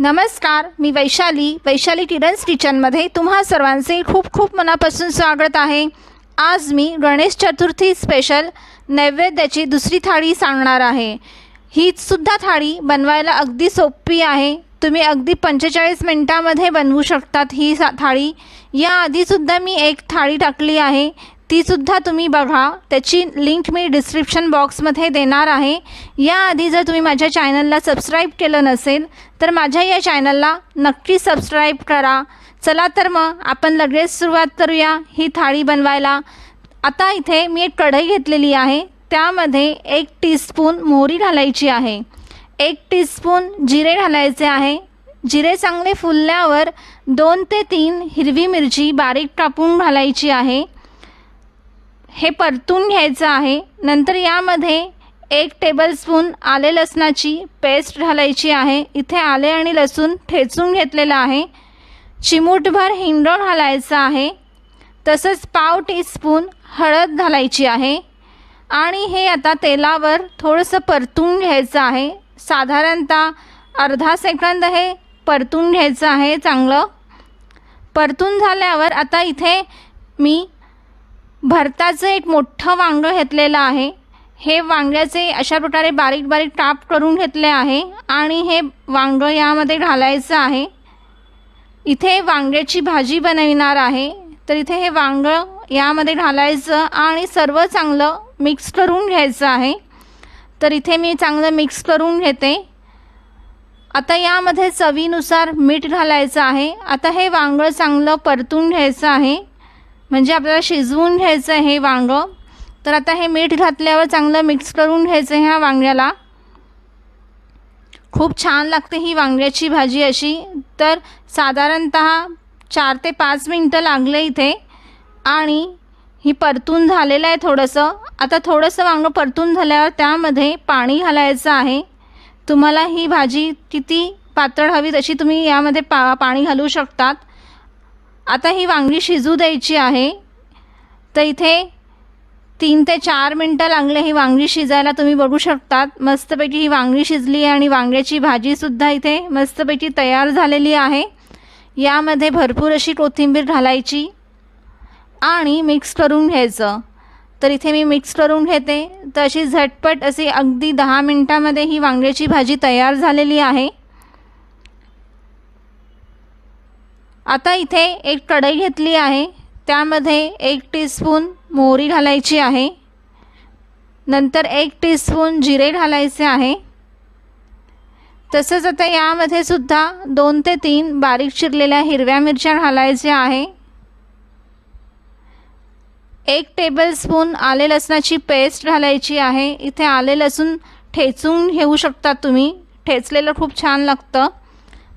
नमस्कार मी वैशाली. वैशाली टिरन्स किचनमध्ये तुम्हा सर्वांचे खूप खूप मनापासून स्वागत आहे. आज मी गणेश चतुर्थी स्पेशल नैवेद्याची दुसरी थाळी सांगणार आहे. ही सुद्धा थाळी बनवायला अगदी सोपी आहे. तुम्ही अगदी पंचेचाळीस मिनटामध्ये बनवू शकतात ही सा थाळी. याआधीसुद्धा मी एक थाळी टाकली आहे. तीसुद्धा तुम्ही बघा. त्याची लिंक मी डिस्क्रिप्शन बॉक्समध्ये देणार आहे. याआधी जर तुम्ही माझ्या चॅनलला सबस्क्राईब केलं नसेल तर माझ्या या चॅनलला नक्की सबस्क्राईब करा. चला तर मग आपण लगेच सुरुवात करूया ही थाळी बनवायला. आता इथे मी एक कढई घेतलेली आहे. त्यामध्ये एक टीस्पून मोहरी घालायची आहे. एक टीस्पून जिरे घालायचे आहे. जिरे चांगले फुलल्यावर दोन ते तीन हिरवी मिरची बारीक कापून घालायची आहे. हे परतून घ्यायचं आहे. नंतर यामध्ये एक टेबलस्पून आले लसणाची पेस्ट घालायची आहे. इथे आले आणि लसूण ठेचून घेतलेलं आहे. चिमूटभर हिंग घालायचं आहे. तसंच पाव टीस्पून हळद घालायची आहे. आणि हे आता तेलावर थोडंसं परतून घ्यायचं आहे. साधारणतः अर्धा सेकंद हे परतून घ्यायचं आहे चांगलं. परतून झाल्यावर आता इथे मी भरताचं एक मोठं वांगं घेतलेलं आहे. हे वांग्याचे अशा प्रकारे बारीक बारीक टाप करून घेतले आहे आणि हे वांगं यामध्ये घालायचं आहे. इथे वांग्याची भाजी बनविणार आहे. तर इथे हे वांगं यामध्ये घालायचं आणि सर्व चांगलं मिक्स करून घ्यायचं आहे. तर इथे मी चांगलं मिक्स करून घेते. आता यामध्ये चवीनुसार मीठ घालायचं आहे. आता हे वांगं चांगलं परतून घ्यायचं आहे. म्हणजे आपल्याला शिजवून घ्यायचं आहे हे वांगं. तर आता हे मीठ घातल्यावर चांगलं मिक्स करून घ्यायचं ह्या वांग्याला. खूप छान लागते ही वांग्याची भाजी अशी. तर साधारणत चार ते पाच मिनटं लागले इथे. आणि ही परतून झालेलं आहे थोडंसं. आता थोडंसं वांगं परतून झाल्यावर त्यामध्ये पाणी घालायचं आहे. तुम्हाला ही भाजी किती पातळ हवी तशी तुम्ही यामध्ये पा पाणी घालू शकतात. आता ही वांगी शिजू द्यायची आहे. तर इथे तीन ते चार मिनटं लागले ही वांगी शिजायला. तुम्ही बघू शकतात मस्तपैकी ही वांगी शिजली आहे आणि वांग्याची भाजीसुद्धा इथे मस्तपैकी तयार झालेली आहे. यामध्ये भरपूर अशी कोथिंबीर घालायची आणि मिक्स करून घ्यायचं. तर इथे मी मिक्स करून घेते. तर अशी झटपट अशी अगदी दहा मिनटामध्ये ही वांग्याची भाजी तयार झालेली आहे. आता इथे एक कढई घेतली आहे. त्यामध्ये एक टीस्पून मोहरी घालायची आहे. नंतर एक टीस्पून जिरे घालायचे आहे. तसंच आता यामध्ये सुद्धा दोन ते तीन बारीक चिरलेल्या हिरव्या मिरच्या घालायच्या आहे. एक टेबलस्पून आले लसणाची पेस्ट घालायची आहे. इथे आले लसूण ठेचून घेऊ शकता तुम्ही. ठेचलेलं खूप छान लागतं.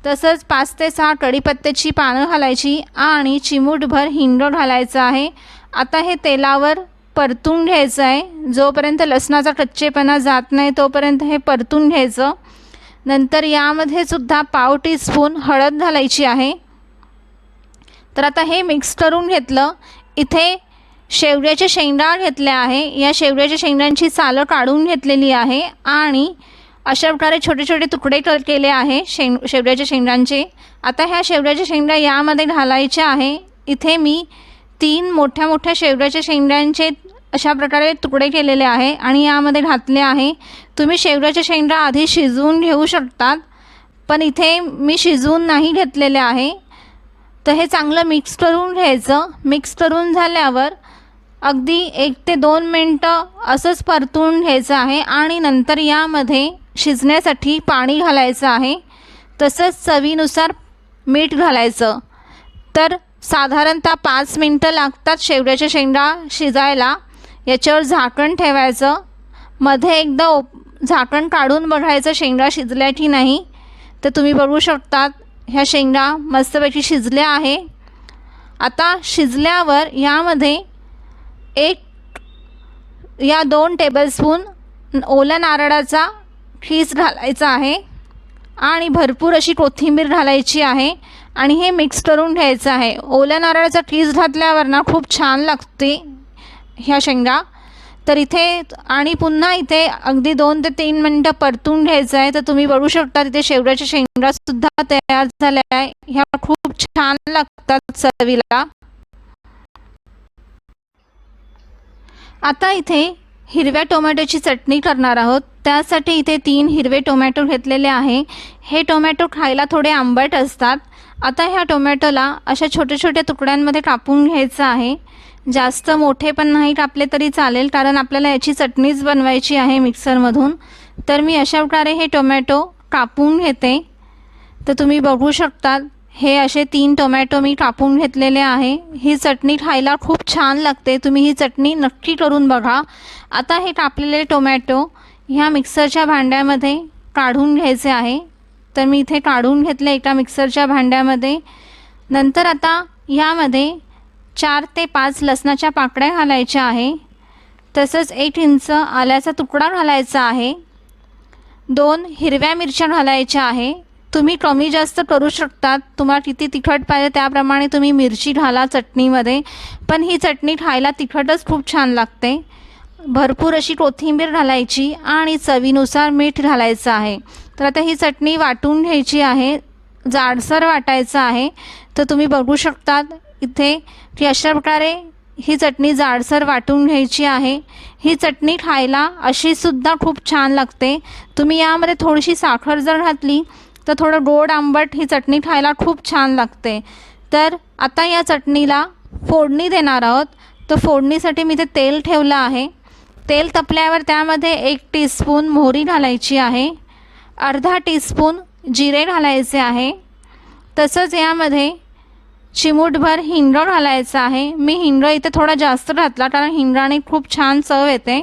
तसंच पाच ते सहा कढीपत्त्याची पानं घालायची आणि चिमूटभर हिंड घालायचं आहे. आता हे तेलावर परतून घ्यायचं आहे. जोपर्यंत लसणाचा कच्चेपणा जात नाही तोपर्यंत हे परतून घ्यायचं. नंतर यामध्ये सुद्धा पाव टीस्पून हळद घालायची आहे. तर आता हे मिक्स करून घेतलं. इथे शेवग्याच्या शेंगा घेतल्या आहे. या शेवग्याच्या शेंगांची सालं काढून घेतलेली आहे आणि अशा प्रकारे छोटे छोटे तुकडे क केले आहे शेंग शेवग्याच्या शेंगांचे. आता ह्या शेवड्याच्या शेंगा यामध्ये घालायच्या आहे. इथे मी तीन मोठ्या मोठ्या शेवड्याच्या शेंगांचे अशा प्रकारे तुकडे केलेले आहे आणि यामध्ये घातले आहे. तुम्ही शेवड्याच्या शेंगा आधी शिजवून घेऊ शकतात पण इथे मी शिजवून नाही घेतलेले आहे. तर हे चांगलं मिक्स करून घ्यायचं. मिक्स करून झाल्यावर अगदी एक ते दोन मिनटं असंच परतून घ्यायचं आहे आणि नंतर यामध्ये शिजण्यासाठी पाणी घालायचं आहे. तसंच चवीनुसार मीठ घालायचं. तर साधारणतः पाच मिनटं लागतात शेवग्याच्या शेंगा शिजायला. याच्यावर झाकण ठेवायचं. मध्ये एकदा ओप झाकण काढून बघायचं शेंगा शिजल्या की नाही. तर तुम्ही बघू शकतात ह्या शेंगा मस्तपैकी शिजल्या आहे. आता शिजल्यावर यामध्ये एक या दोन टेबलस्पून ओला नारळाचा खीस घालायचं आहे आणि भरपूर अशी कोथिंबीर घालायची आहे आणि हे मिक्स करून घ्यायचं आहे. ओल्या नारळाचा ठीस घातल्यावर ना खूप छान लागते ह्या शेंगा. तर इथे आणि पुन्हा इथे अगदी दोन ते तीन मिनटं परतून घ्यायचं आहे. तर तुम्ही बघू शकता तिथे शेवड्याच्या शेंगासुद्धा तयार झाल्या आहे. ह्या खूप छान लागतात चवीला. आता इथे हिरव्या टोमॅटोची चटणी करणार आहोत. त्यासाठी इथे तीन हिरवे टोमॅटो घेतलेले आहे. हे टोमॅटो खायला थोडे आंबट असतात. आता ह्या टोमॅटोला अशा छोट्या छोट्या तुकड्यांमध्ये कापून घ्यायचं आहे. जास्त मोठे पण नाही कापले तरी चालेल कारण आपल्याला याची चटणीच बनवायची आहे मिक्सरमधून. तर मी अशा प्रकारे हे टोमॅटो कापून घेते. तर तुम्ही बघू शकता हे असे तीन टोमॅटो मी कापून घेतलेले आहे. ही चटणी खायला खूप छान लागते. तुम्ही ही चटणी नक्की करून बघा. आता हे कापलेले टोमॅटो ह्या मिक्सरच्या भांड्यामध्ये काढून घ्यायचे आहे. तर मी इथे काढून घेतले एका मिक्सरच्या भांड्यामध्ये. नंतर आता ह्यामध्ये चार ते पाच लसणाच्या पाकळ्या घालायच्या आहे. तसंच एक इंच आल्याचा तुकडा घालायचा आहे. दोन हिरव्या मिरच्या घालायच्या आहे. तुम्ही कमी जास्त करू शकतात. तुम्हाला किती तिखट पाहिजे त्याप्रमाणे तुम्ही मिरची घाला चटणीमध्ये. पण ही चटणी खायला तिखटच खूप छान लागते. भरपूर अशी कोथिंबीर घालायची आणि चवीनुसार मीठ घालायचं आहे. तर आता ही चटणी वाटून घ्यायची आहे. जाडसर वाटायचं आहे. तर तुम्ही बघू शकतात इथे की अशा प्रकारे ही चटणी जाडसर वाटून घ्यायची आहे. ही चटणी खायला अशीसुद्धा खूप छान लागते. तुम्ही यामध्ये थोडीशी साखर जर घातली तर थोडं गोड आंबट ही चटणी खायला खूप छान लागते. तर आता या चटणीला फोडणी देणार आहोत. तर फोडणीसाठी मी ते तेल ठेवलं आहे. तेल तपल्यावर त्यामध्ये एक टीस्पून मोहरी घालायची आहे. अर्धा टीस्पून जिरे घालायचे आहे. तसंच यामध्ये चिमूटभर हिंग घालायचं आहे. मी हिंग इथे थोडा जास्त घातला कारण हिंगाने खूप छान चव येते.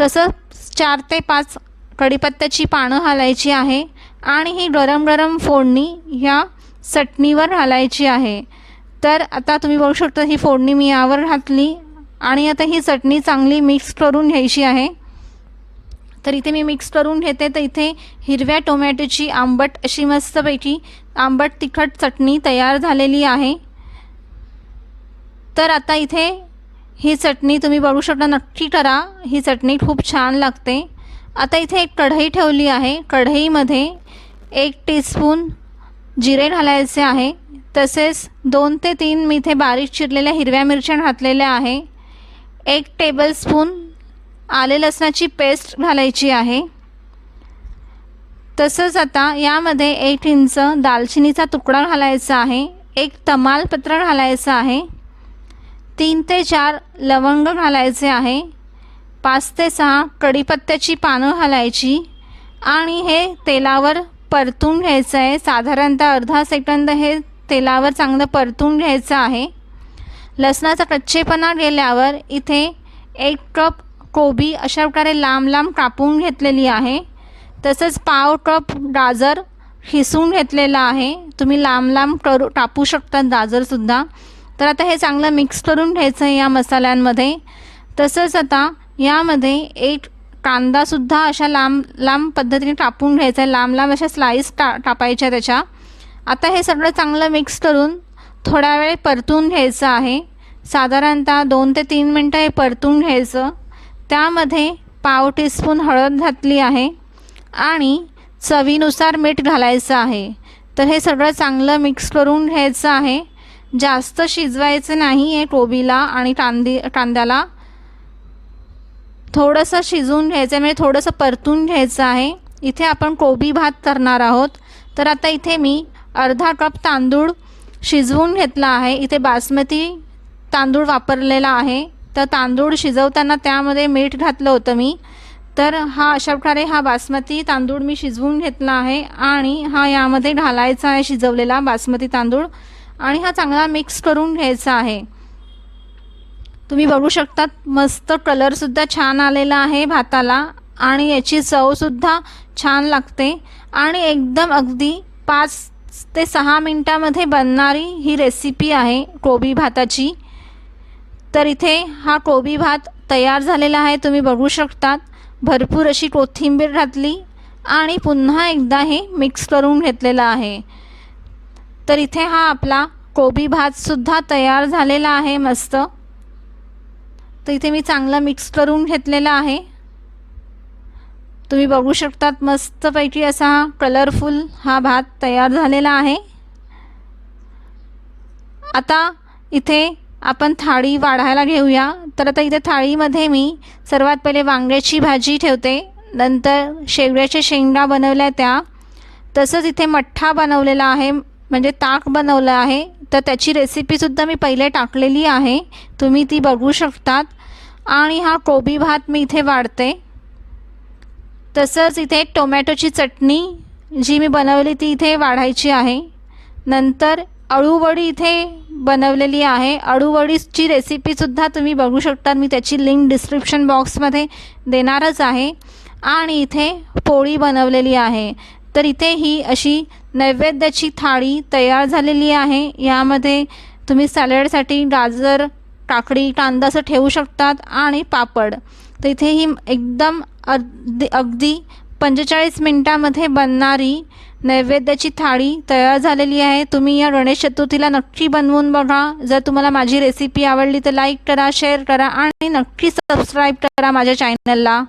तसंच चार ते पाच कढीपत्त्याची पानं घालायची आहे. आणि ही गरम गरम फोडणी ह्या चटणीवर घालायची आहे. तर आता तुम्ही बघू शकता ही फोडणी मी यावर घातली आणि आता ही चटणी चांगली मिक्स करून घ्यायची आहे. तर इथे मी मिक्स करून घेते. तर इथे हिरव्या टोमॅटोची आंबट अशी मस्तपैकी आंबट तिखट चटणी तयार झालेली आहे. तर आता इथे ही चटणी तुम्ही बघू शकता. नक्की करा. ही चटणी खूप छान लागते. आता इथे एक कढई ठेवली आहे. कढईमध्ये एक टीस्पून जिरे घालायचे आहे. तसेच दोन ते तीन मी इथे बारीक चिरलेल्या हिरव्या मिरच्या घातलेल्या आहे. एक टेबलस्पून आले लसणाची पेस्ट घालायची आहे. तसंच आता यामध्ये एक इंच दालचिनीचा तुकडा घालायचा आहे. एक तमालपत्र घालायचं आहे. तीन ते चार लवंग घालायचे आहे. पाच ते सहा कढीपत्त्याची पानं घालायची आणि हे तेलावर परतून घ्यायचं आहे. साधारणतः अर्धा सेकंद हे तेलावर चांगलं परतून घ्यायचं आहे. लसणाचा कच्चेपणा गेल्यावर इथे एक कप कोबी अशा प्रकारे लांब लांब कापून घेतलेली आहे. तसंच पाव कप गाजर खिसून घेतलेला आहे. तुम्ही लांब लांब करू कापू शकता गाजरसुद्धा तर आता हे चांगलं मिक्स करून घ्यायचं आहे या मसाल्यांमध्ये. तसंच आता यामध्ये एक कांदासुद्धा अशा लांब लांब पद्धतीने टापून घ्यायचा आहे. लांब लांब अशा स्लाईस टा टापायच्या त्याच्या. आता हे सगळं चांगलं मिक्स करून थोडा वेळ परतून घ्यायचं आहे. साधारणतः दोन ते तीन मिनटं हे परतून घ्यायचं. त्यामध्ये पाव टीस्पून हळद घातली आहे आणि चवीनुसार मीठ घालायचं आहे. तर हे सगळं चांगलं मिक्स करून घ्यायचं आहे. जास्त शिजवायचं नाही आहे कोबीला आणि कांदी कांद्याला. थोडंसं शिजवून घ्यायचं आहे म्हणजे थोडंसं परतून घ्यायचं आहे. इथे आपण कोबी भात करणार आहोत. तर आता इथे मी अर्धा कप तांदूळ शिजवून घेतला आहे. इथे बासमती तांदूळ वापरलेला आहे. तर तांदूळ शिजवताना त्यामध्ये मीठ घातलं होतं मी. तर हा अशा प्रकारे हा बासमती तांदूळ मी शिजवून घेतला आहे आणि हा यामध्ये घालायचा आहे शिजवलेला बासमती तांदूळ. आणि हा चांगला मिक्स करून घ्यायचा आहे. तुम्ही बघू शकतात मस्त कलरसुद्धा छान आलेला आहे भाताला आणि याची चवसुद्धा छान लागते. आणि एकदम अगदी पाच ते सहा मिनटामध्ये बनणारी ही रेसिपी आहे कोबी भाताची. तर इथे हा कोबी भात तयार झालेला आहे तुम्ही बघू शकतात. भरपूर अशी कोथिंबीर घातली आणि पुन्हा एकदा हे मिक्स करून घेतलेलं आहे. तर इथे हा आपला कोबी भातसुद्धा तयार झालेला आहे मस्त. तर इथे मी चांगलं मिक्स करून घेतलेला आहे. तुम्ही बघू शकतात मस्तपैकी असा कलरफुल हा भात तयार झालेला आहे. आता इथे आपण थाळी वाढायला घेऊया. तर आता इथे थाळीमध्ये मी सर्वात पहिले वांग्याची भाजी ठेवते. नंतर शेवड्याच्या शेंगा बनवल्या त्या. तसंच इथे मठ्ठा बनवलेला आहे म्हणजे ताक बनवलं आहे. तर त्याची रेसिपीसुद्धा मी पहिले टाकलेली आहे. तुम्ही ती बघू शकतात. आणि हा कोबी भात मी इथे वाढते. तसंच इथे टोमॅटोची चटणी जी मी बनवली ती इथे वाढायची आहे. नंतर अळूवडी इथे बनवलेली आहे. अळूवडीची रेसिपीसुद्धा तुम्ही बघू शकता. मी त्याची लिंक डिस्क्रिप्शन बॉक्समध्ये देणारच आहे. आणि इथे पोळी बनवलेली आहे. तर इथे ही अशी नैवेद्याची थाळी तयार झालेली आहे. यामध्ये तुम्ही सॅलडसाठी गाजर काकडी कांदा असं ठेवू शकतात आणि पापड. तर इथे ही एकदम अगदी अगदी पंचेचाळीस मिनटामध्ये बनणारी नैवेद्याची थाळी तयार झालेली आहे. तुम्ही या गणेश चतुर्थीला नक्की बनवून बघा. जर तुम्हाला माझी रेसिपी आवडली तर लाईक करा शेअर करा आणि नक्की सबस्क्राईब करा माझ्या चॅनलला